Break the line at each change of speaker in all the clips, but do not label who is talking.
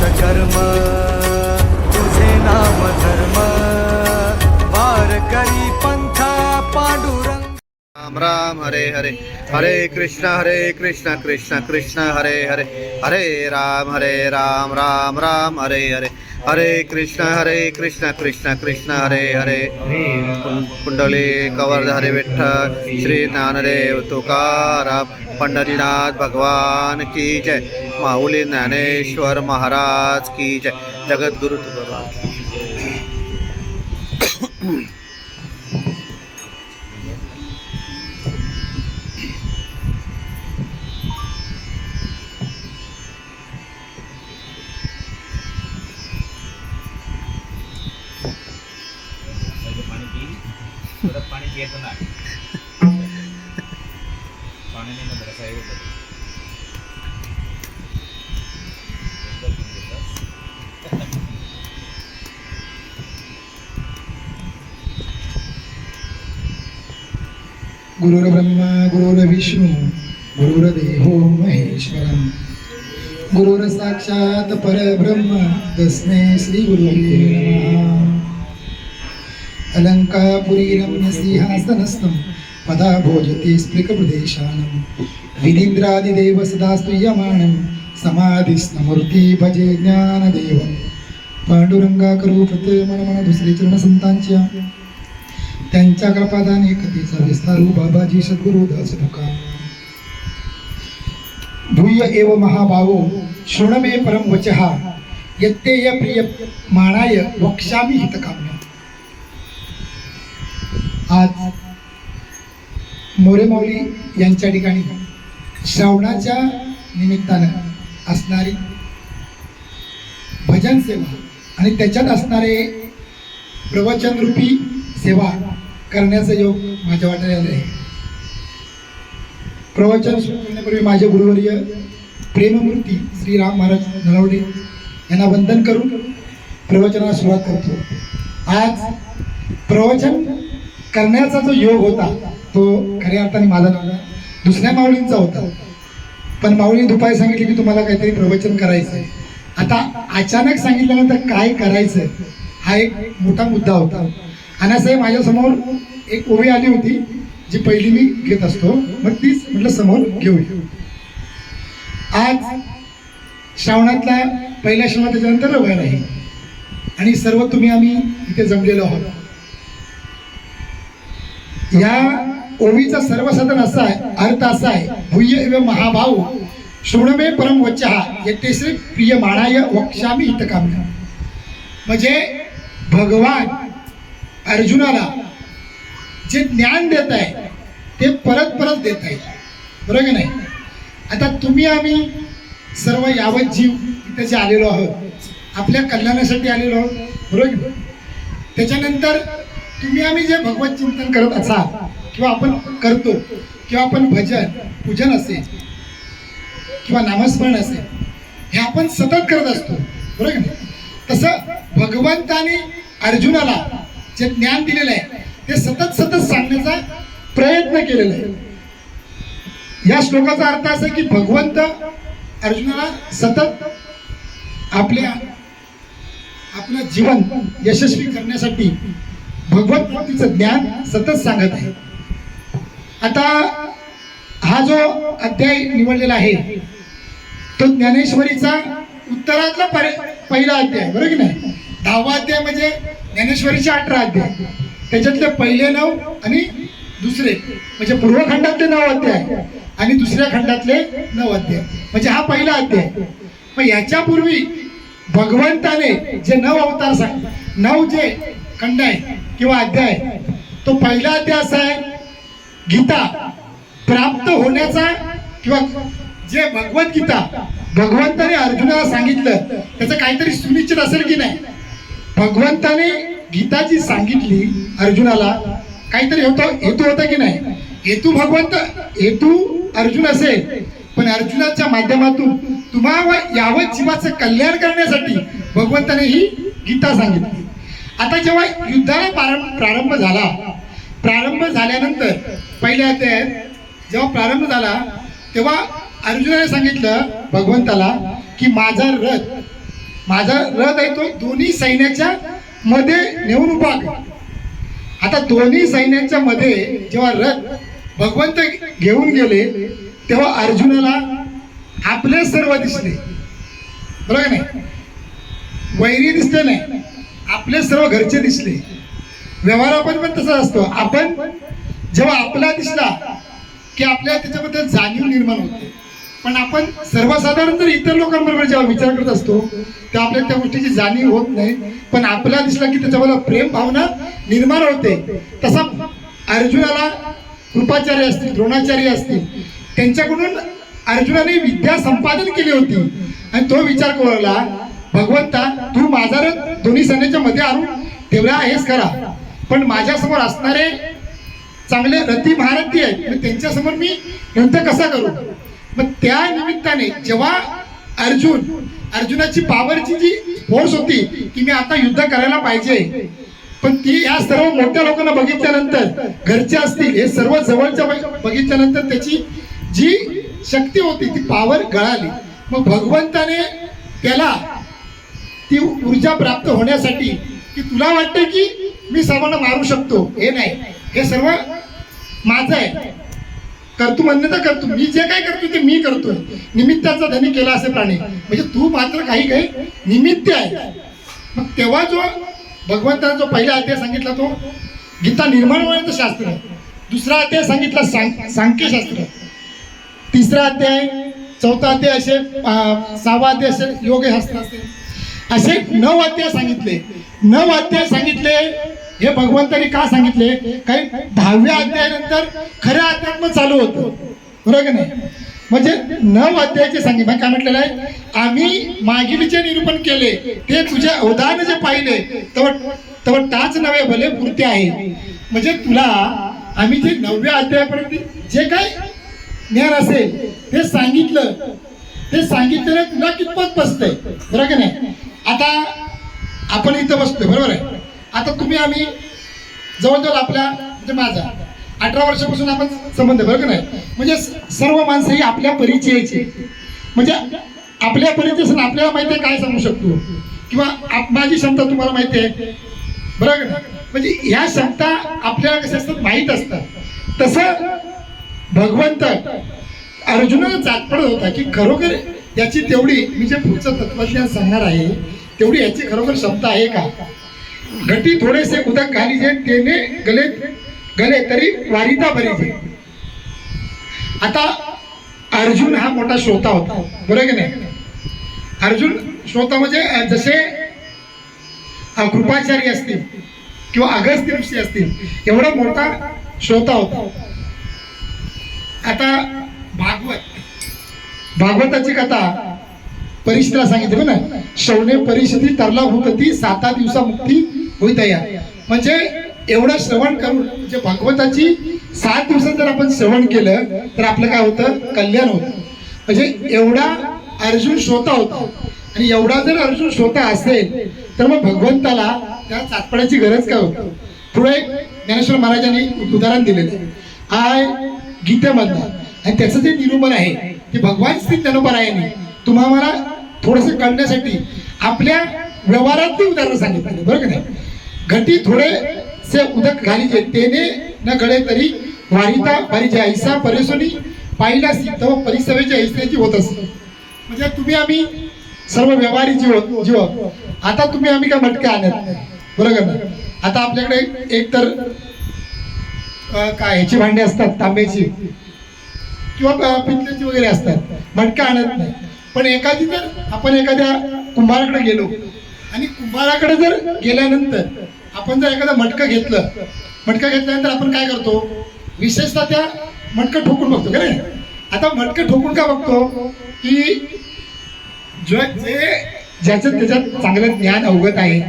कर्म
राम राम हरे हरे. हरे कृष्ण हरे कृष्ण कृष्ण कृष्ण हरे हरे. हरे राम हरे राम राम राम हरे हरे. हरे कृष्ण हरे कृष्ण कृष्ण कृष्ण हरे हरे. कुंडली कवर हरे विठ्ठल श्री ज्ञानदेव तुकाराम पंढरीनाथ भगवान की जय. माऊली ज्ञानेश्वर महाराज की जय. जगद्गुरु तुकाराम.
परत पाणी पियचं नाही
गुरुर्ब्रह्मा गुरुर्विष्णू गुरुर्देहो महेश्वरम गुरुर साक्षात परब्रह्म तस्मे श्री गुरुवे नमः अलङ्कापुरी सिंहासनस्थं पदा भोजते स्फृकप्रदेशानं विनीन्द्रादिदेव सदा स्तूयमाणं समाधिस्थमूर्ती भजे ज्ञानदेवं। पांडुरंगा करू मन दुसरे चरण संतांच्या त्यांच्या कृपादाने कथेचा विस्तारू बाबाजी सद्गुरु दास तुका भूय एव महाभावो शृणमे परम वचहा यत्तेय प्रिय मानाय वक्ष्यामी हितकाम्य आज मोरेमौली यांच्या ठिकाणी श्रावणाच्या निमित्तानं असणारी भजन सेवा आणि त्याच्यात असणारे प्रवचनरूपी सेवा करण्याचा योग माझ्या वाट्याला आले आहे. प्रवचन सुरू करण्यापूर्वी माझे गुरुवर्य प्रेममूर्ती श्री राम महाराज नलवडे यांना वंदन करून प्रवचनाला सुरुवात करतो. आज प्रवचन करण्याचा जो योग होता तो खऱ्या अर्थाने माझा नव्हता. दुसऱ्या माऊलींचा होता. पण माऊलीने दुपारी सांगितले की तुम्हाला काहीतरी प्रवचन करायचं आहे आता अचानक सांगितल्यानंतर काय करायचं हा एक मोठा मुद्दा होता. अनासाहेब माझ्यासमोर एक ओवी आली होती जी पहिली मी घेत असतो. मग तीच म्हटलं समोर घेऊया आज श्रावणातला पहिल्या श्रावणात त्याच्यानंतर रविवार आहे. आणि सर्व तुम्ही आम्ही इथे जमलेलो आहोत. या ओवीचा सर्वसाधारण असा आहे अर्थ असा आहे भूय एव महाभाव शृणमे परम वचहा यतेश्री प्रिय माणाय वक्ष्यामी हितकाम्य. म्हणजे भगवान अर्जुनाला जे ज्ञान देत आहे ते परत परत देत आहे. बरोबर नाही? आता तुम्ही आम्ही सर्व यावत जीव इथे जे आलेलो आहोत आपल्या कल्याणासाठी आलेलो आहोत बरोबर त्याच्यानंतर तुम्ही आम्ही जे भगवत चिंतन करत असाल किंवा आपण करतो किंवा आपण भजन पूजन असेल किंवा नामस्मरण असेल हे आपण सतत करत असतो. बरोबर तसं भगवंताने अर्जुनाला जे ज्ञान दिलेलं आहे ते सतत सतत सांगण्याचा प्रयत्न केलेला आहे. या श्लोकाचा अर्थ असा की भगवंत अर्जुनाला सतत आपल्या आपलं जीवन यशस्वी करण्यासाठी भगवत ज्ञान सतत सांगत आहे. आता हा जो अध्याय निवडलेला आहे तो ज्ञानेश्वरीचा उत्तरातला पहिला अध्याय बरोबर की नाही? दहावा अध्याय म्हणजे ज्ञानेश्वरीचे अठरा अध्याय. त्याच्यातले पहिले नऊ आणि दुसरे म्हणजे पूर्व खंडातले नऊ अध्याय आणि दुसऱ्या खंडातले नऊ अध्याय. म्हणजे हा पहिला अध्याय. मग याच्यापूर्वी भगवंताने जे नऊ अवतार सांग नऊ जे खंड आहे किंवा अध्याय तो पहिला अध्याय असा आहे गीता प्राप्त होण्याचा किंवा जे भगवद्गीता भगवंताने अर्जुनाला सांगितलं त्याचं काहीतरी सुनिश्चित असेल की नाही? भगवंताने गीता जी सांगितली अर्जुनाला काहीतरी होतो हेतू होता की नाही? हेतू भगवंत हेतू अर्जुन असेल. पण अर्जुनाच्या माध्यमातून तुम्हा यावत जीवाचं कल्याण करण्यासाठी भगवंताने ही गीता सांगितली. आता जेव्हा युद्धाला प्रारंभ प्रारंभ झाला प्रारंभ झाल्यानंतर पहिल्या ते जेव्हा प्रारंभ झाला तेव्हा अर्जुनाने सांगितलं भगवंताला की माझा रथ माझा रथ आहे तो दोन्ही सैन्याच्या मध्ये नेऊन उभा आता दोन्ही सैन्यांच्या मध्ये जेव्हा रथ भगवंत घेऊन गेले तेव्हा अर्जुनाला आपले सर्व दिसले. बरोबर नाही? वैरी दिसले नाही. आपले सर्व घरचे दिसले. व्यवहारामध्ये पण तसा असतो. आपण जेव्हा आपला दिसला की आपल्याला त्याच्याबद्दल जाणीव निर्माण होते. पण आपण सर्वसाधारण जर इतर लोकांबरोबर जेव्हा विचार करत असतो तेव्हा आपल्याला त्या गोष्टीची जाणीव होत नाही. पण आपला दिसला की त्याच्याबद्दल प्रेम भावना निर्माण होते. तसा अर्जुनाला कृपाचार्य असतील द्रोणाचार्य असतील त्यांच्याकडून अर्जुनाने विद्या संपादन केली होती. आणि तो विचार करू भगवंता तू माझा रथ दोन्ही सैन्याच्या मध्ये आणू तेवढा आहेस करा पण माझ्यासमोर असणारे चांगले रथी महारथी आहेत. मग त्यांच्यासमोर मी युद्ध कसा करू? मग त्या निमित्ताने जेव्हा अर्जुन अर्जुनाची पावरची जी फोर्स होती की मी आता युद्ध करायला पाहिजे. पण ती या सर्व मोठ्या लोकांना बघितल्यानंतर घरचे असतील हे सर्व जवळच्या बघ- बघितल्यानंतर त्याची जी शक्ती होती ती पावर गळाली. मग भगवंताने त्याला ती ऊर्जा प्राप्त होण्यासाठी की तुला वाटतं की मी सर्वांना मारू शकतो? हे नाही. हे सर्व माझं आहे. करतो मान्यता तर करतो. मी जे काय करतो ते मी करतोय. निमित्ताचा धनी केला असे प्राणी. म्हणजे तू मात्र काही काही निमित्त आहे. मग तेव्हा जो भगवंताने जो पहिला अध्याय सांगितला तो गीता निर्माण होण्याचं शास्त्र. दुसरा अध्याय सांगितला सांग सांख्यशास्त्र. तिसरा अध्याय चौथा अध्याय असे सहावा अध्याय असेल योग शास्त्र असेल असे नऊ अध्याय सांगितले. नऊ अध्याय सांगितले. हे भगवंतांनी का सांगितले? काही दहाव्या अध्यायानंतर खरं अध्यात्म चालू होतं. बरोबर का नाही? म्हणजे नऊ अध्यायाचे सांगितले. काय म्हटलेलं आहे? आम्ही मागील जे निरूपण केले ते तुझे अवदान जे पाहिले तेव्हा तेव्हा टाच नव्हे भले पुरते आहे. म्हणजे तुला आम्ही जे नवव्या अध्यायापर्यंत जे काय ज्ञान असेल ते सांगितलं. ते सांगितलेलं तुला कितपत बसतंय? बरोबर नाही? आता आपण इथं बसतोय बरोबर आहे? आता तुम्ही आम्ही जवळजवळ आपल्या म्हणजे माझा अठरा वर्षापासून आपण संबंध बरोबर नाही? म्हणजे सर्व माणसं ही आपल्या परिचयाची म्हणजे आपल्या परिचय आपल्याला माहिती आहे काय सांगू शकतो? किंवा आप- माझी क्षमता तुम्हाला माहिती आहे. बरोबर म्हणजे ह्या क्षमता आपल्याला कशा असतात? माहीत असतात. तसं भगवंत अर्जुनाला जात पडत होता की खरोखर याची तेवढी मी जे पुढचं तत्वज्ञान सांगणार आहे तेवढी याची खरोखर क्षमता आहे का? घटी थोडेसे उदक घाली जे तेने गले गले तरी वारिता बरी आता अर्जुन हा मोठा श्रोता होता बरोबर की नाही? अर्जुन श्रोता म्हणजे जसे कृपाचारी असतील किंवा अगस्त्य ऋषी असतील एवढा मोठा श्रोता होता. आता भागवत भागवताची कथा परिषदेला सांगितलं ना शौने परिषदी तरला भूपती साता दिवसा मुक्ती होईत या. म्हणजे एवढं श्रवण करून म्हणजे भगवताची सात दिवसात जर आपण श्रवण केलं तर आपलं काय होतं? कल्याण होतं. म्हणजे एवढा अर्जुन श्रोता होता. आणि एवढा जर अर्जुन श्रोता असेल तर मग भगवंताला त्या चाचपण्याची गरज काय होती? पुढे ज्ञानेश्वर महाराजांनी उदाहरण दिलेलं आय गीतेमधलं. आणि त्याचं जे निरूपण आहे ते भगवान श्री ज्ञानोपरायाने तुम्हाला थोडंसं कळण्यासाठी आपल्या व्यवहारातली उदाहरण सांगितलं बरोबर का नाही घटी थोडेसे उदक घालीचे तेने न घडे तरी वारिता पारिजे ऐसा परिसोनी पाहिला तेव्हा परिसवेच्या ऐसण्याची होत असते म्हणजे तुम्ही आम्ही सर्व व्यवहारी जीव जीव आता तुम्ही आम्ही काय मटके आणत नाही. बरोबर ना? आता आपल्याकडे एक तर काय ह्याची भांडी असतात तांब्याची. किंवा अं, वगैरे असतात. मटका आणत नाही. पण एखादी जर आपण एखाद्या कुंभाराकडे गेलो आणि कुंभाराकडे जर गेल्यानंतर आपण जर एखादं मटकं घेतलं मटकं घेतल्यानंतर आपण काय करतो? विशेषतः त्या मटकं ठोकून बघतो का नाही आता मटकं ठोकून का बघतो? की जो जे ज्याचं त्याच्यात चांगलं ज्ञान अवगत आहे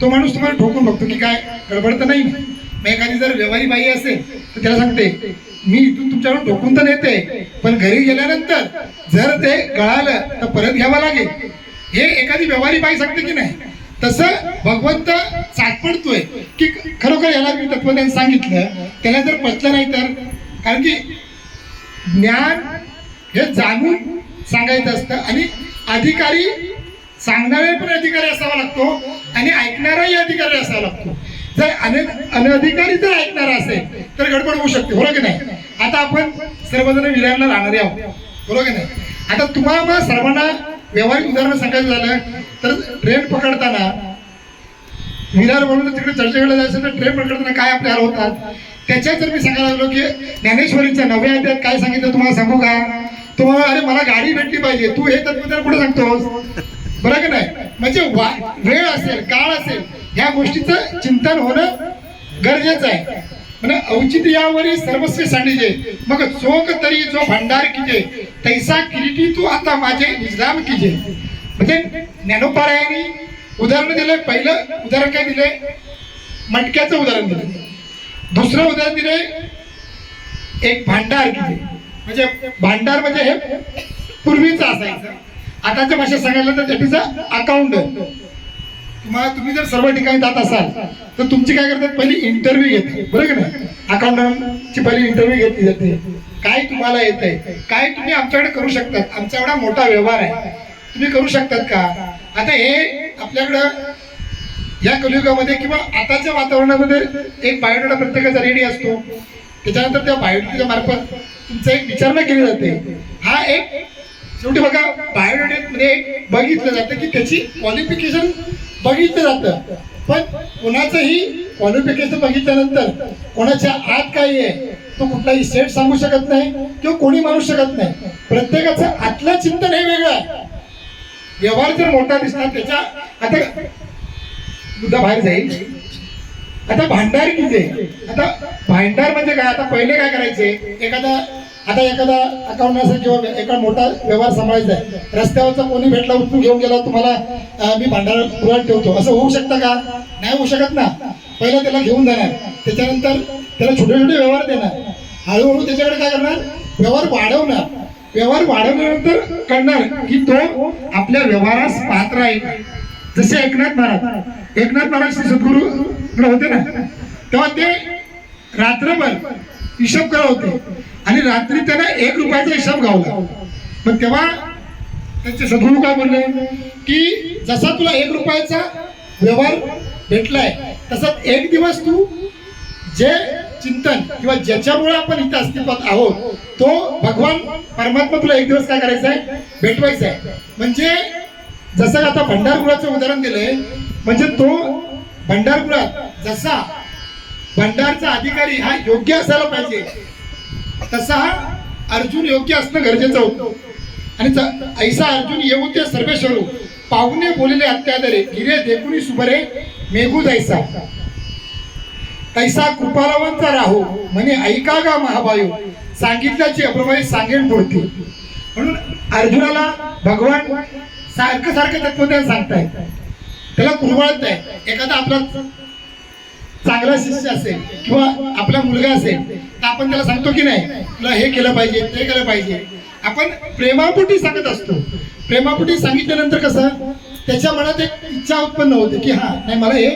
तो माणूस तुम्हाला ठोकून बघतो की काय गडबड तर नाही. मग एखादी जर व्यवहारी बाई असेल तर त्याला सांगते मी इथून तुमच्याकडून ढोकून तर नेते पण घरी गेल्यानंतर जर ते गळालं तर परत घ्यावं लागेल. हे एखादी व्यवहारी बाई सांगते की नाही? तसं भगवंत चाटपडतोय की खरोखर याला मी तत्वज्ञान सांगितलं त्याला जर पचलं नाही तर? कारण की ज्ञान हे जाणून सांगायचं असतं आणि अधिकारी सांगणारे पण अधिकारी असावा लागतो आणि ऐकणाराही अधिकारी असावा लागतो. जर अनेक अनधिकारी जर ऐकणार असेल तर गडबड होऊ शकते बरोबर की नाही? आता आपण सर्वजण विरारला राहणारे आहोत बरोबर की नाही? आता तुम्हाला मग सर्वांना व्यवहारिक उदाहरण सांगायचं झालं तर ट्रेन पकडताना विरार म्हणून तिकडे चर्चेकडे जायचं तर ट्रेन पकडताना काय आपले हाल होतात? त्याच्यात जर मी सांगायला लागलो की ज्ञानेश्वरीच्या नव्या अध्यात काय सांगितलं तुम्हाला सांगू का? तुम्हाला अरे मला गाडी भेटली पाहिजे तू हे तत्वज्ञान कुठे सांगतोस? बरं की नाही? म्हणजे वा- वेळ असेल काळ असेल ह्या गोष्टीचं चिंतन होणं गरजेचं आहे. म्हणजे औचित्यावरी सर्वस्व सांडिजे मग चोख तरी जो भंडार किजे तैसा किरीटी तू आता माझे निजाम किजे. म्हणजे ज्ञानोपारायाने उदाहरण दिलंय पहिलं उदाहरण काय दिले? मटक्याचं उदाहरण दिलं. दुसरं उदाहरण दिले एक भांडार किजे. म्हणजे भांडार म्हणजे हे पूर्वीचं असायचं. आताच्या भाषेत सांगायला तर त्याचं अकाउंट तुम्हाला तुम्ही जर सर्व ठिकाणी जात असाल तर तुमची काय करतात? पहिली इंटरव्ह्यू घेते बरोबर की अकाउंटंटची पहिली इंटरव्ह्यू घेतली जाते. काय तुम्हाला येत आहे? काय तुम्ही आमच्याकडे करू शकतात? आमचा एवढा मोठा व्यवहार आहे. तुम्ही करू शकतात का? आता हे आपल्याकडं या कलियुगामध्ये किंवा आताच्या वातावरणामध्ये एक बायोडेटा प्रत्येकाचा रेडी असतो. त्याच्यानंतर त्या बायोडेटाच्या मार्फत तुमचा एक विचारणा केली जाते. हा एक शेवटी बघा बायोडेटामध्ये एक बघितलं जातं की त्याची क्वालिफिकेशन बघितलं जातं. पण कोणाचंही क्वालिफिकेशन बघितल्यानंतर कोणाच्या आत काय आहे तो कुठलाही सेट सांगू शकत नाही किंवा कोणी मानू शकत नाही. प्रत्येकाचं आतलं चिंतन हे वेगळं आहे. व्यवहार जर मोठा दिसणार त्याच्या आता सुद्धा बाहेर जाईल. आता भांडार किती आता भांडार म्हणजे काय? आता पहिले काय करायचे? एखादा आता एखादा अकाउंट असेल किंवा एका मोठा व्यवहार सांभाळायचा आहे रस्त्यावरचा कोणी भेटला उचलून घेऊन गेला तुम्हाला मी भांडार पुरात ठेवतो. असं होऊ शकतं का? नाही होऊ शकत ना. पहिला त्याला घेऊन जाणार. त्याच्यानंतर त्याला छोटे छोटे व्यवहार देणार. हळूहळू त्याच्याकडे काय करणार? व्यवहार वाढवणार. व्यवहार वाढवल्यानंतर कळणार की तो आपल्या व्यवहारास पात्र आहे जसे एकनाथ महाराज एकनाथ महाराज श्री सद्गुरू होते ना तेव्हा ते रात्रभर हिशोब करत होते? आणि रात्री त्यांना एक रुपयाचा हिशोब गावला. पण तेव्हा त्यांचे सद्गुरू काय म्हणले की जसा तुला एक रुपयाचा व्यवहार भेटलाय तसाच एक दिवस तू जे चिंतन किंवा ज्याच्यामुळे आपण इथं अस्तित्वात आहोत तो भगवान परमात्मा तुला एक दिवस काय करायचा आहे भेटवायचा आहे म्हणजे जसं आता भंडारगुळाचं उदाहरण दिलंय म्हणजे तो भंडारगुळात जसा भंडारचा अधिकारी हा योग्य असायला पाहिजे. तसा हा अर्जुन योग्य असणं गरजेचं होतं. आणि ऐसा अर्जुन येऊ ते सर्वेश्वरू. पाहुणे बोलले अत्यादरे गिरे देखुनी सुबरे मेघू जायचा तैसा कृपालावंत राहू म्हणे ऐका गा महाबायू सांगितल्याची अप्रमाणे सांगेन बोलते म्हणून अर्जुनाला भगवान सारखं सारखं तत्वज्ञान सांगतायत. त्याला कुरवाळत आहे. एखादा आपला चांगला शिष्य असेल किंवा आपला मुलगा असेल तर आपण त्याला सांगतो की नाही तुला हे केलं पाहिजे ते केलं पाहिजे. आपण प्रेमापोटी सांगत असतो. प्रेमापोटी सांगितल्यानंतर कसं त्याच्या मनात एक इच्छा उत्पन्न होते की हा नाही मला हे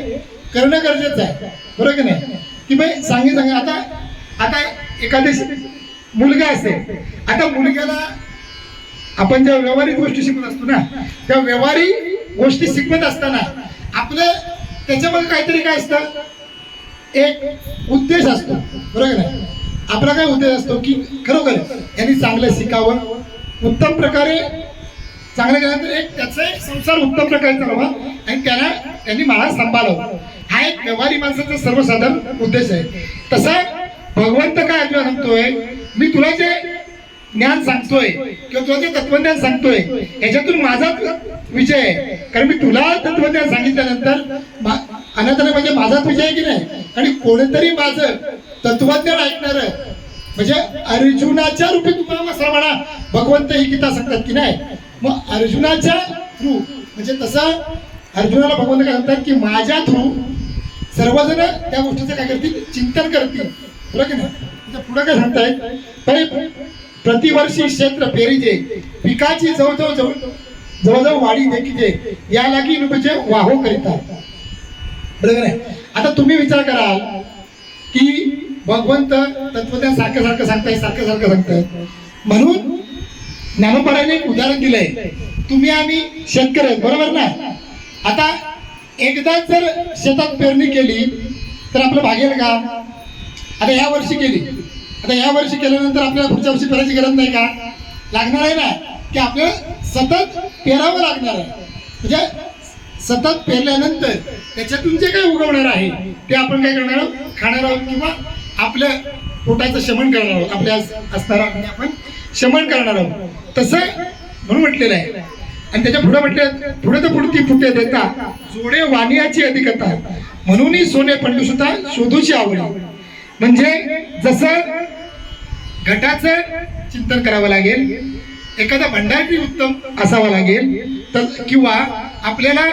करणं गरजेचं आहे. बरोबर की नाही? की बाई सांगे सांगा आता आता एखादी मुलगा असेल आता मुलग्याला आपण ज्या व्यवहारिक गोष्टी शिकत असतो ना त्या व्यवहारिक गोष्टी शिकवत असताना आपलं त्याच्यामध्ये काहीतरी काय असतं? एक उद्देश असतो बरोबर नाही आपला काय उद्देश असतो की खरोखर यांनी चांगलं शिकावं. उत्तम प्रकारे चांगलं केल्यानंतर एक त्याचा एक संसार उत्तम प्रकारे चालवा आणि त्याला त्यांनी मला सांभाळावं. हा एक व्यवहारी माणसाचा सर्वसाधारण उद्देश आहे. तसा भगवंत काय तुला सांगतोय? मी तुला जे ज्ञान सांगतोय किंवा तुला जे तत्वज्ञान सांगतोय याच्यातून माझा विजय आहे. कारण मी तुला तत्वज्ञान सांगितल्यानंतर मा- अनाथाने म्हणजे माझाच विजय आहे की नाही? आणि कोणीतरी माझं तत्वज्ञान ऐकणार म्हणजे अर्जुनाच्या रूपी तुम्हाला सर्वांना भगवंत ही गीता सांगतात की नाही? मग अर्जुनाच्या थ्रू म्हणजे तसं अर्जुनाला भगवंत काय सांगतात की माझ्या थ्रू सर्वजण त्या गोष्टीचं काय करतील? चिंतन करतील. बरोबर की नाही? पुढे काय सांगतायत? प्रतिवर्षी क्षेत्र पेरीचे पिकाची जवळजवळ जवळ जवळजवळ वाढी देखीजे या लागी रुपये वाहो करीतात. बरोबर आहे? आता तुम्ही विचार कराल की भगवंत तत्वज्ञान सारखं सारखं सांगताय सारखं सारखं सांगताय. म्हणून ज्ञानोपराने एक उदाहरण दिलंय. तुम्ही आम्ही शेतकरी आहेत बरोबर ना? आता एकदाच जर शेतात पेरणी केली तर आपलं भागेल का आता ह्या वर्षी केली. आता या वर्षी केल्यानंतर आपल्याला पुढच्या वर्षी पेरायची गरज नाही का? लागणार आहे ना? की आपल्याला सतत पेरावं लागणार आहे. म्हणजे सतत पेरल्यानंतर त्याच्यातून जे काही उगवणार आहे ते आपण काय करणार आहोत? खाणार आहोत किंवा आपल्या पोटाचं शमन करणार आहोत. आपल्या असणारा आपण शमन करणार आहोत. तसं म्हणून म्हटलेलं आहे. आणि त्याच्या पुढे म्हटले पुढे तर पुढती फुटे देता. जोडे वानियाची अधिकता म्हणूनही सोने पंडू सुद्धा शोधूची आवड म्हणजे जसं गटाचं चिंतन करावं लागेल. एखादा भंडारी उत्तम असावा लागेल. तर किंवा आपल्याला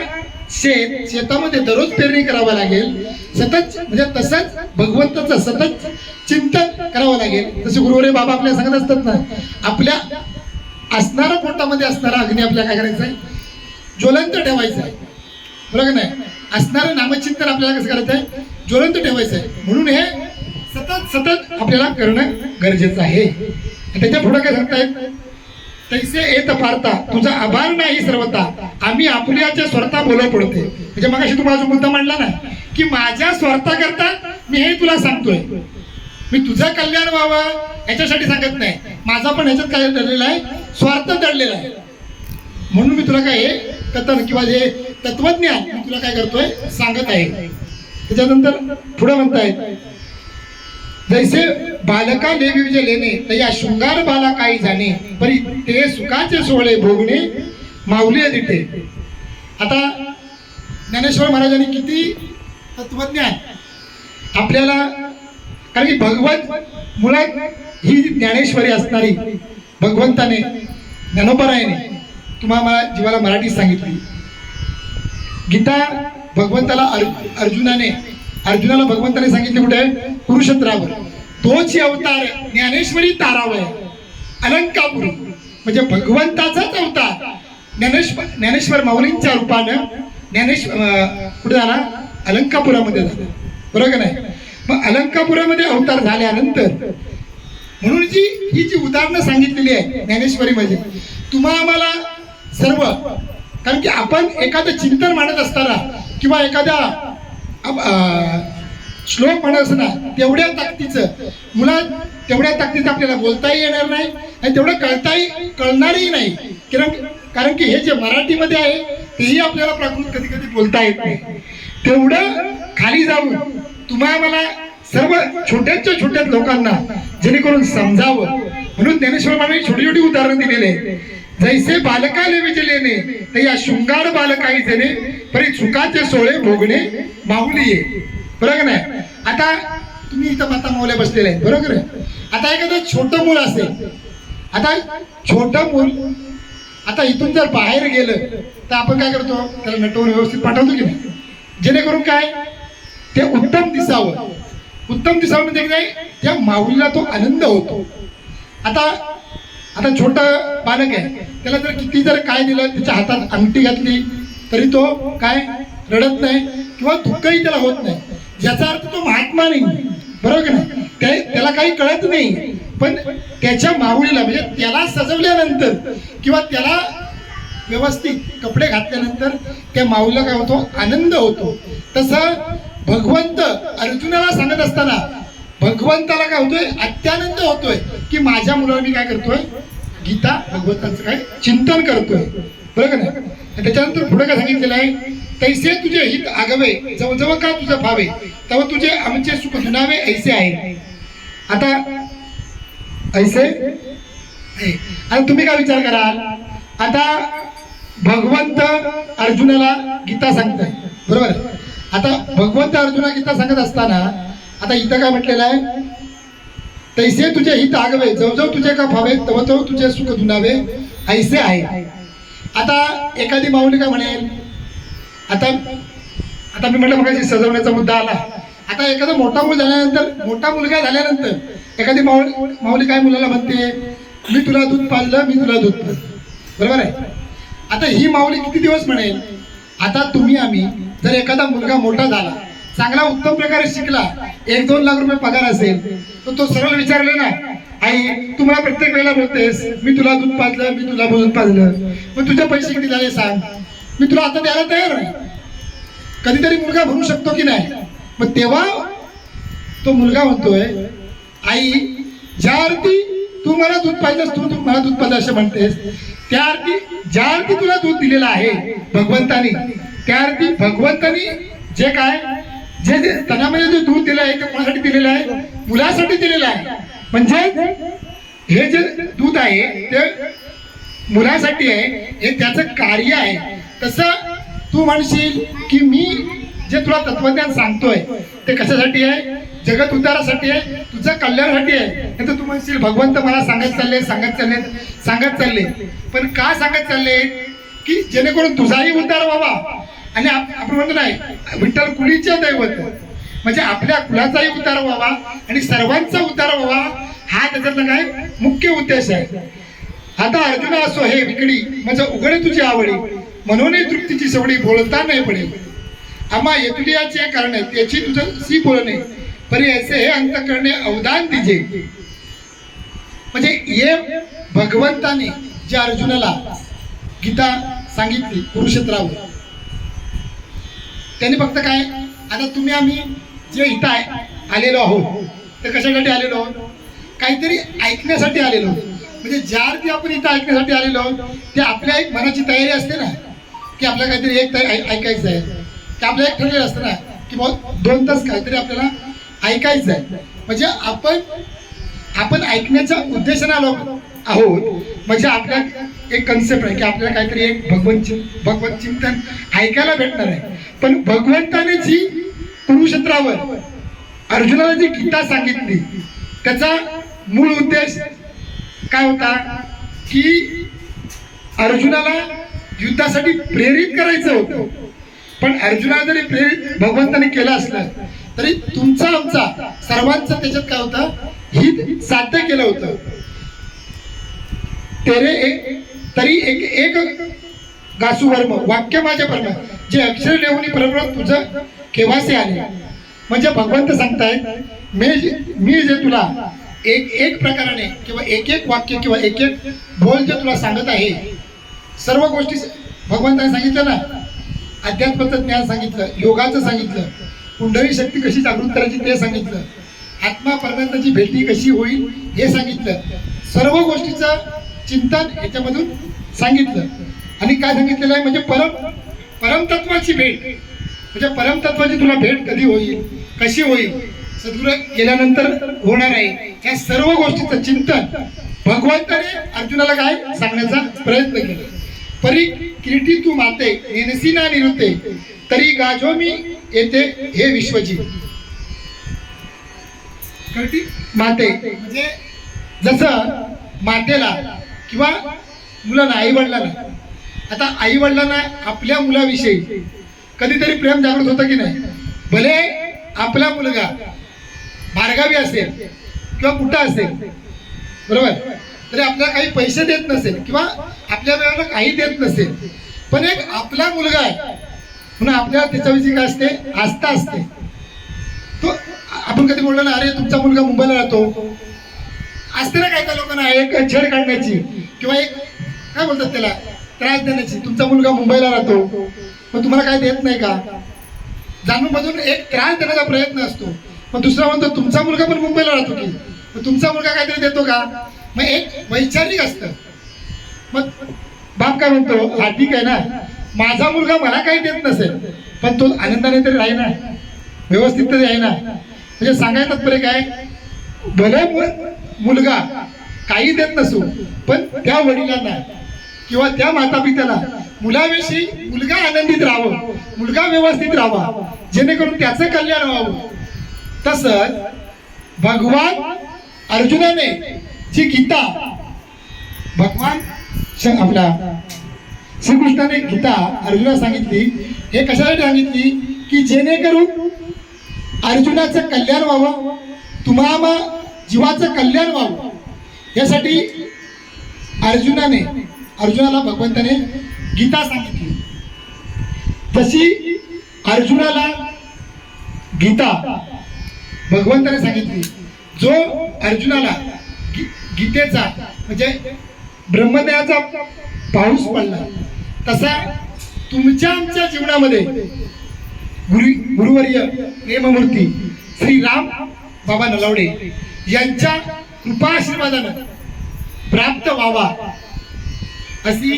शेत शेतामध्ये दररोज पेरणी करावं लागेल. सतत म्हणजे तसंच भगवंताचं सतत चिंतन करावं लागेल. जसे गुरुवरे बाबा आपल्याला सांगत असतात ना आपल्या असणारा पोटामध्ये असणारा अग्नी आपल्याला काय करायचं आहे ज्वलंत ठेवायचं आहे बरोबर का नाही? असणारं नामचिंतन आपल्याला कसं करायचं आहे ज्वलंत ठेवायचं आहे म्हणून हे सतत सतत आपल्याला करणं गरजेचं आहे. त्याच्या पुढे काय सांगतायत तैसे येत पारता तुझा आभार नाही सर्वता आम्ही आपल्याच्या स्वतः बोलत पडते म्हणजे मग अशी तुम्हाला मुद्दा मांडला ना की माझ्या स्वार्थाकरता मी हे तुला सांगतोय. मी तुझं कल्याण व्हावं ह्याच्यासाठी सांगत नाही. माझा पण ह्याच्यात काय दडलेला आहे? स्वार्थ दडलेला आहे. म्हणून मी तुला काय हे कथन किंवा हे तत्वज्ञान मी तुला काय करतोय? सांगत आहे. त्याच्यानंतर पुढे म्हणतायत जैसे बालका लेवी विजय लेणे तया शृंगार बाला काही जाणे परी ते सुखाचे सोहळे भोगणे माऊली दिटे आता ज्ञानेश्वर महाराजांनी किती तत्वज्ञान आपल्याला कारण की भगवत मुळात ही ज्ञानेश्वरी असणारी भगवंताने ज्ञानोपरायने तुम्हाला जीवाला मराठी सांगितली. गीता भगवंताला अर्- अर्जुनाने अर्जुनाला भगवंताने सांगितले कुठे? कुरुक्षेत्रावर. तोच अवतार ज्ञानेश्वरी तारावय अलंकापुरी. म्हणजे भगवंताचाच अवतार. ज्ञानेश्वर ज्ञानेश्वर माऊलींच्या रूपानं ज्ञानेश्वर कुठे झाला? अलंकापुरामध्ये झाला. बरोबर का नाही? मग अलंकापुरामध्ये अवतार झाल्यानंतर म्हणून जी ही जी उदाहरणं सांगितलेली आहे ज्ञानेश्वरीमध्ये तुम्हा आम्हाला सर्व कारण की आपण एखादं चिंतन मांडत असताना किंवा एखाद्या अं, श्लोक म्हणत असताना तेवढ्या ताकदीचं. मुला तेवढ्या ताकदीचं आपल्याला बोलताही येणार नाही आणि तेवढं कळताही कळणारही नाही. कारण कारण की हे जे मराठीमध्ये आहे तेही आपल्याला प्राकृत कधी कधी बोलता येत नाही. तेवढं खाली जाऊन तुम्हा मला सर्व छोट्याच्या छोट्या लोकांना जेणेकरून समजावं. म्हणून ज्ञानेश्वर महाराजांनी छोटी छोटी उदाहरण दिलेले आहे. जैसे बालकाले विजलेने तर या शृंगार बालकाई जने परी चुकाचे सोळे भोगणे माऊली बरोबर नाही? आता तुम्ही इथं माता माऊल्या बसलेले आहेत बरोबर आहे? आता एखादं छोटं मूल असेल आता छोटं मूल आता इथून जर बाहेर गेलं तर आपण काय करतो? त्याला नटवून व्यवस्थित पाठवतो की नाही? जेणेकरून काय? ते उत्तम दिसावं. उत्तम दिसावं म्हणजे काय त्या माऊलीला तो आनंद होतो. आता आता छोटं बालक आहे त्याला जर किती जर काय दिलं त्याच्या हातात अंगठी घातली तरी तो काय रडत नाही किंवा दुःखही त्याला होत नाही. ज्याचा अर्थ तो महात्मा नाही. बरोबर ना त्या- त्याला काही कळत नाही. पण त्याच्या माऊलीला म्हणजे त्याला सजवल्यानंतर किंवा त्याला व्यवस्थित कपडे घातल्यानंतर त्या माऊला काय होतो? आनंद होतो. तसं भगवंत अर्जुनाला सांगत असताना भगवंताला काय होतोय? अत्यानंद होतोय की माझ्या मुलाला मी काय करतोय? गीता भगवंताचं काय चिंतन करतोय. बरोबर त्याच्यानंतर पुढे काय सांगितलेलं आहे? तैसे तुझे हित आगवे जवळजवळ का तुझं भावे? तेव्हा तुझे आमचे सुख धुनावे ऐसे आहे. आता ऐसे? आहे. आता तुम्ही काय विचार कराल? आता भगवंत अर्जुनाला गीता सांगताय. बरोबर? आता भगवंत अर्जुना गीता सांगत असताना आता इथं काय म्हटलेलं आहे? तैसे तुझे हित आगवे जवळजवळ तुझे का फावे तव तो तुझे सुख धुनावे ऐसे आहे. आता एखादी माऊली काय म्हणेल आता आता मी म्हटलं मग सजवण्याचा मुद्दा आला. आता एखादा मोठा मूल झाल्यानंतर मोठा मुलगा झाल्यानंतर एखादी माऊली माऊली काय मुलाला म्हणते मी तुला दूध पाजलं मी तुला दूध पाजलं. बरोबर आहे? आता ही माऊली किती दिवस म्हणेल आता तुम्ही आम्ही जर एखादा मुलगा मोठा झाला चांगला उत्तम प्रकारे शिकला एक दोन लाख रुपये पगार असेल तर तो सरळ विचारले ना आई तू मला प्रत्येक वेळेला बोलतेस मी तुला दूध पाजलं मी तुला दूध पाजलं मग तुझे पैसे किती झाले सांग? मी तुला आता द्यायला तयार आहे. कधीतरी मुलगा भरू शकतो की नाही? मग तेव्हा तो मुलगा म्हणतोय आई ज्या अर्थी तू मला दूध पाहिलंस तू तू मला दूध पाहिजे असं म्हणतेस त्या अर्थी ज्या अर्थी तुला दूध दिलेलं आहे भगवंतानी त्या अर्थी भगवंतानी जे काय जे जे तनामध्ये जे दूध दिलं आहे ते कोणासाठी दिलेलं आहे? मुलासाठी दिलेलं आहे. म्हणजे हे जे दूध आहे ते मुलासाठी आहे हे त्याचं कार्य आहे. तसं तू म्हणशील की मी जे तुला तत्वज्ञान सांगतोय ते कशासाठी आहे? जगत उद्धारासाठी आहे? तुझं कल्याणासाठी आहे? हे तर तू म्हणशील भगवंत मला सांगत चालले सांगत चालले सांगत चालले पण का सांगत चालले की जेणेकरून तुझाही उद्धार व्हावा. आणि आपण म्हणतो नाही विठ्ठल कुलीचे दैवत. म्हणजे आपल्या कुलाचाही उद्धार व्हावा आणि सर्वांचा उद्धार व्हावा हा त्याच्यातला काय मुख्य उद्देश आहे. आता अर्जुना असो हे विकडी म्हणजे उघडे तुझी आवडी. म्हणून तृप्तीची सवडी बोलता नाही पडेल. आम्हा येतुलियाचे कारण आहे त्याची तुझं सी बोलणे. परी ऐसे हे अंत करणे अवदान दिजे. म्हणजे ये भगवंताने जे अर्जुनाला गीता सांगितली कुरुक्षेत्रावर त्यांनी फक्त काय आता तुम्ही आम्ही जे इथं आहे आलेलो आहोत तर कशासाठी आलेलो आहोत? काहीतरी ऐकण्यासाठी आलेलो आहोत. म्हणजे ज्या अर्थी आपण इथं ऐकण्यासाठी आलेलो आहोत ते आपल्या एक मनाची तयारी असते ना की आपल्याला काहीतरी एक ऐ- ऐकायचं आहे. की आपलं एक ठरलेलं असतं ना की बहुत दोन तास काहीतरी आपल्याला ऐकायचं आहे. म्हणजे आपण आपण ऐकण्याच्या उद्देशाने आलो आहोत. म्हणजे आपल्या एक कन्सेप्ट आहे की आपल्याला काहीतरी एक भगवंत भगवत चिंतन ऐकायला भेटणार आहे. पण भगवंताने जी कुरुक्षेत्रावर अर्जुनाला जी गीता सांगितली त्याचा मूळ उद्देश काय होता? की अर्जुनाला युद्धासाठी प्रेरित करायचं होतं. पण अर्जुनाला जरी प्रेरित भगवंताने केलं असलं तरी तुमचा आमचा सर्वांचा त्याच्यात काय होतं? हित साध्य केलं होतं. तेरे एक तरी एक एक गासू वर्म वाक्य माझ्या परम जे अक्षर लेवणी परब्रह्म तुझं केव्हासे आले? म्हणजे भगवंत सांगतायत मी मी जे तुला एक एक प्रकाराने किंवा एक एक वाक्य किंवा एक एक बोल जे तुला सांगत आहे सर्व गोष्टी भगवंताने सांगितलं ना? अध्यात्माचं ज्ञान सांगितलं योगाचं सांगितलं कुंडली शक्ती कशी जागृत करायची ते सांगितलं आत्मा परमात्म्याची भेटी कशी होईल हे सांगितलं. सर्व गोष्टीचं चिंतन याच्यामधून सांगितलं. आणि काय सांगितलेलं आहे? म्हणजे परम परमतत्वाची भेट. म्हणजे परमतत्वाची तुला भेट कधी होईल? कशी होईल? सद्गुरू गेल्यानंतर होणार आहे. या सर्व गोष्टीचं चिंतन भगवंताने अर्जुनाला काय सांगण्याचा प्रयत्न केला. परी किरीटी तू माते नेनसी ना निरुते तरी गाजो मी येते हे विश्वजी माते म्हणजे जसं मातेला किंवा मुलांना आई वडिलांना आता आई वडिलांना आपल्या मुलाविषयी कधीतरी प्रेम जागृत होतं की नाही? भले आपला मुलगा बारगावी असेल किंवा कुठं असेल बरोबर? तरी आपल्याला काही पैसे देत नसेल किंवा आपल्या वेळेला काही देत नसेल पण एक आपला मुलगा आहे. म्हणून आपल्याला त्याच्याविषयी काय असते? आस्था असते. तो आपण कधी बोललो ना अरे तुमचा मुलगा मुंबईला राहतो. असते ना काही काही लोकांना? एक छेड काढण्याची किंवा एक काय बोलतात त्याला? त्रास देण्याची. तुमचा मुलगा मुंबईला राहतो. मग तुम्हाला काय देत नाही का? जाणून बाजून एक त्रास देण्याचा प्रयत्न असतो. मग दुसरा म्हणतो तुमचा मुलगा पण मुंबईला राहतो की? मग तुमचा मुलगा काहीतरी देतो का? मग एक वैचारिक असतं. मग बाप काय म्हणतो हा ठीक आहे ना. माझा मुलगा मला काही देत नसेल पण तो आनंदाने तरी राही ना. व्यवस्थित तरी आहे ना. म्हणजे सांगायचं तात्पर्य काय? भले मुलगा काही देत नसू पण त्या वडिलांना किंवा त्या माता पित्याला मुलाविषयी मुलगा आनंदित राहावं मुलगा व्यवस्थित राहावा जेणेकरून त्याचं कल्याण व्हावं. तसंच भगवान अर्जुनाने जी गीता भगवान आपला श्रीकृष्णाने गीता अर्जुनाला सांगितली हे कशासाठी सांगितली? की जेणेकरून अर्जुनाचं कल्याण व्हावं. तुम्हाला जीवाचं कल्याण व्हावं. यासाठी अर्जुनाने अर्जुनाला भगवंताने गीता सांगितली. तशी अर्जुनाला गीता भगवंताने सांगितली जो अर्जुनाला गी- गीतेचा म्हणजे ब्रह्मदेवाचा पाऊस पडला तसा तुमच्या आमच्या जीवनामध्ये गुरु गुरुवर्य प्रेममूर्ती श्री राम बाबा नलावडे यांच्या कृपाशीर्वादानं प्राप्त व्हावा अशी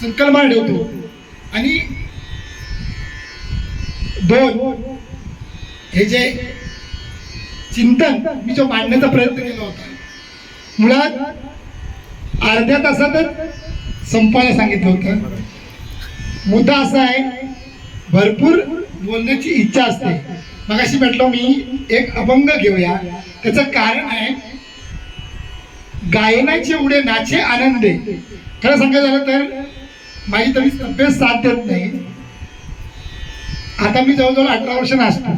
संकल्पना ठेवतो. आणि दोन हे जे चिंतन मी जो मांडण्याचा प्रयत्न केला होता मुळात अर्ध्या तासातच संपायला सांगितलं होतं. मुद्दा असा आहे भरपूर बोलण्याची इच्छा असते. मगाशी म्हटलो मी एक अभंग घेऊया. त्याचं कारण आहे गायनाचे उडे नाचे आनंदे. खरं सांगायचं झालं तर माझी तरी तब्येत साथ देत नाही. आता मी जवळजवळ अठरा वर्ष नाचतो.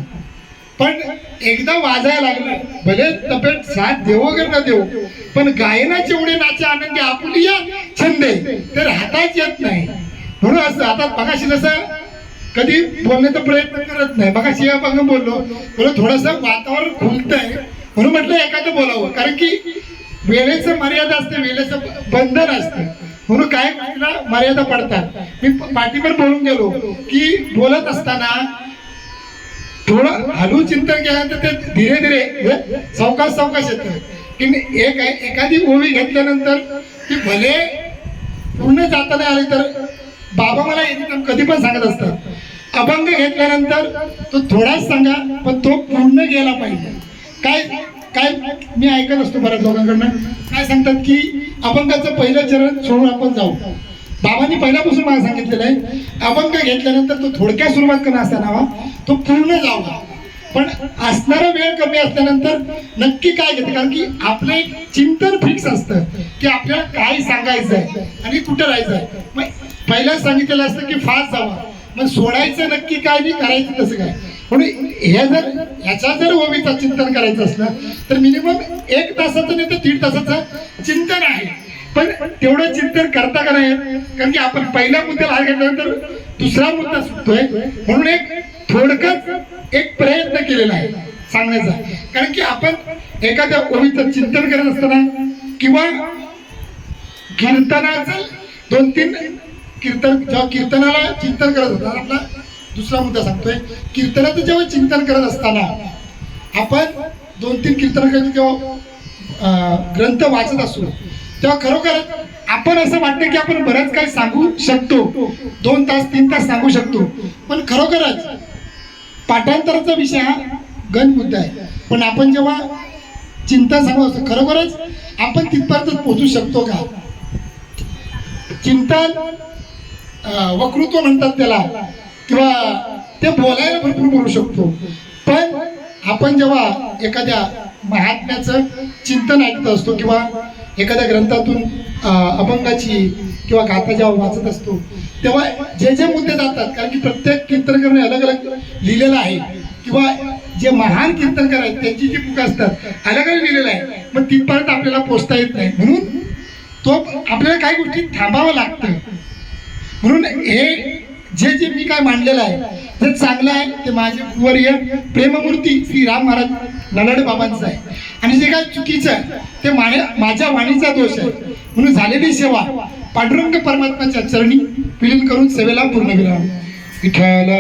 पण एकदा वाजायला लागलं भले तब्येत साथ देऊ वगैरे न देऊ पण गायनाचे एवढे नाचे आनंदी आपुली या छंदे तर हाताच येत नाही. म्हणून असं आता मगाशी जसं कधी बोलण्याचा प्रयत्न करत नाही. मगाशी अभंग बोललो. बोलो थोडस वातावरण खुलतंय म्हणून म्हटलं एखादं बोलावं. कारण की वेळेचं मर्यादा असते वेळेचं बंधन असतं. म्हणून काय गोष्टीला मर्यादा पडतात. मी पाठीवर बोलून गेलो की बोलत असताना थोडं हलू चिंतन केल्यानंतर ते धीरे धीरे हे सावकाश सावकाश येतं. की एक आहे एखादी ओवी घेतल्यानंतर ती भले पूर्ण जाताना आली तर बाबा मला एकदम कधी पण सांगत असतात. अभंग घेतल्यानंतर तो थोडाच सांगा पण तो पूर्ण गेला पाहिजे. काय काय? मी ऐकत असतो बऱ्याच लोकांकडनं काय सांगतात की अभंगाचं पहिलं चरण सोडून आपण जाऊ. बाबांनी पहिल्यापासून मला सांगितलेलं आहे अभंग घेतल्यानंतर तो थोडक्या सुरुवात करणार असताना तो पूर्ण जावा पण असणारा वेळ कमी असल्यानंतर नक्की काय घेतं? कारण की आपलं एक चिंतन फिक्स असतं की आपल्याला काय सांगायचं आहे आणि कुठं राहायचं आहे मग सांगितलेलं असतं की फास्ट जावा. मग सोडायचं नक्की काय नाही करायचं तसं काय? म्हणून हे जर ह्याच्या जर ओवीचं चिंतन करायचं असलं तर मिनिमम एक तासाचं नाही तर दीड तासाचं चिंतन आहे. पण तेवढं चिंतन करता का नाही? कारण की आपण पहिल्या मुद्द्याला हात घेतल्यानंतर दुसरा मुद्दा सुटतोय. म्हणून एक थोडकच एक प्रयत्न केलेला आहे सांगण्याचा. कारण की आपण एखाद्या ओळीचं चिंतन करत असताना किंवा कीर्तनाचं दोन तीन कीर्तन जेव्हा कीर्तनाला चिंतन करत होता आपला दुसरा मुद्दा सांगतोय. कीर्तनाचं जेव्हा चिंतन करत असताना आपण दोन तीन कीर्तन करत जेव्हा अं, ग्रंथ वाचत असतो तेव्हा खरोखरच आपण असं वाटतं की आपण बरंच काही सांगू शकतो. दोन तास तीन तास सांगू शकतो. पण खरोखरच पाठांतराचा विषय हा गण मुद्दा आहे. पण आपण जेव्हा चिंतन सांगू असतो खरोखरच आपण तिथपर्यंत पोहोचू शकतो का? चिंतन वक्तृत्व म्हणतात त्याला. किंवा ते बोलायला भरपूर बोलू शकतो. पण आपण जेव्हा एखाद्या महात्म्याचं चिंतन ऐकत असतो किंवा एखाद्या ग्रंथातून अभंगाची किंवा गाथा जेव्हा वाचत असतो तेव्हा जे जे मुद्दे जातात कारण की प्रत्येक कीर्तनकरने अलग अलग लिहिलेलं आहे किंवा जे महान कीर्तनकार आहेत त्यांची जी बुक असतात अलग अलग लिहिलेलं आहे मग तिथपर्यंत आपल्याला पोचता येत नाही. म्हणून तो आपल्याला काही गोष्टी थांबावं लागतं. म्हणून हे जे जे मी काय मांडलेलं आहे ते चांगलं आहे ते माझे गुरुवर्य प्रेममूर्ती श्री राम महाराज नलाडे बाबांचं आहे. आणि जे काय चुकीचं आहे ते माने माझ्या वाणीचा दोष आहे. म्हणून झालेली सेवा पांडुरंग परमात्माच्या चरणी विलीन करून सेवेला पूर्ण विराम विठ्ठल